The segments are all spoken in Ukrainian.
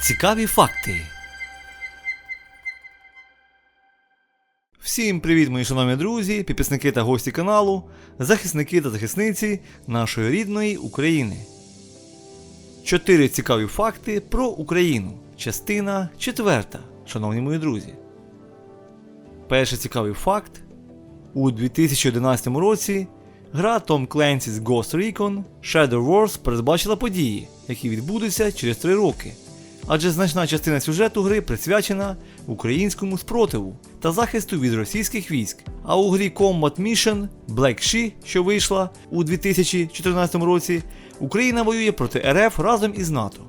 Цікаві факти. Всім привіт, мої шановні друзі, підписники та гості каналу, захисники та захисниці нашої рідної України. Чотири цікаві факти про Україну. Частина четверта, шановні мої друзі. Перший цікавий факт. У 2011 році гра Tom Clancy's Ghost Recon Shadow Wars передбачила події, які відбудуться через 3 роки. Адже значна частина сюжету гри присвячена українському спротиву та захисту від російських військ. А у грі Combat Mission Black She, що вийшла у 2014 році, Україна воює проти РФ разом із НАТО.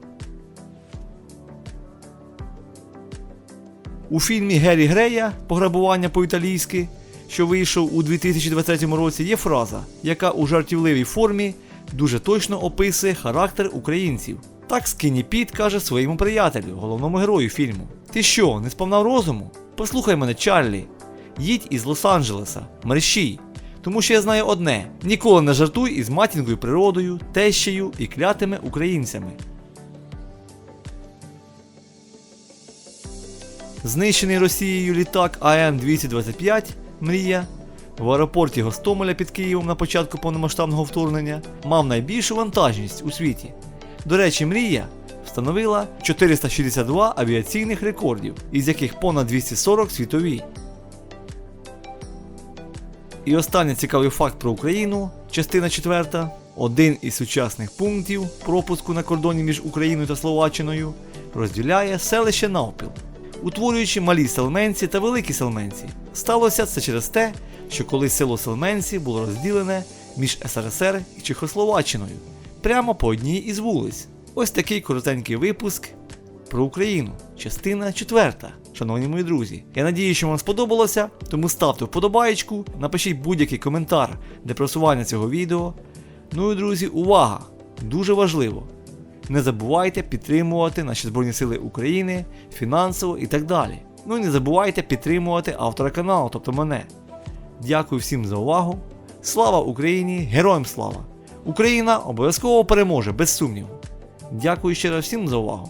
У фільмі Геррі Грея Пограбування по-італійськи, що вийшов у 2023 році, є фраза, яка у жартівливій формі дуже точно описує характер українців. Так Скіні Піт каже своєму приятелю, головному герою фільму. Ти що, не сповнав розуму? Послухай мене, Чарлі. Їдь із Лос-Анджелеса, мерщій. Тому що я знаю одне: ніколи не жартуй із матінкою природою, тещею і клятими українцями. Знищений Росією літак АН-225 Мрія в аеропорті Гостомеля під Києвом на початку повномасштабного вторгнення мав найбільшу вантажність у світі. До речі, Мрія встановила 462 авіаційних рекордів, із яких понад 240 світові. І останній цікавий факт про Україну, частина 4. Один із сучасних пунктів пропуску на кордоні між Україною та Словаччиною розділяє селище Навпіл, утворюючи малі селменці та великі селменці. Сталося це через те, що колись село Селменці було розділене між СРСР і Чехословаччиною прямо по одній із вулиць. Ось такий коротенький випуск про Україну, частина 4. Шановні мої друзі, я надію, що вам сподобалося, тому ставте вподобаєчку, напишіть будь-який коментар для просування цього відео. Ну і друзі, увага! Дуже важливо! Не забувайте підтримувати наші Збройні Сили України фінансово і так далі. Ну і не забувайте підтримувати автора каналу, тобто мене. Дякую всім за увагу. Слава Україні! Героям слава! Україна обов'язково переможе, без сумніву. Дякую ще раз всім за увагу.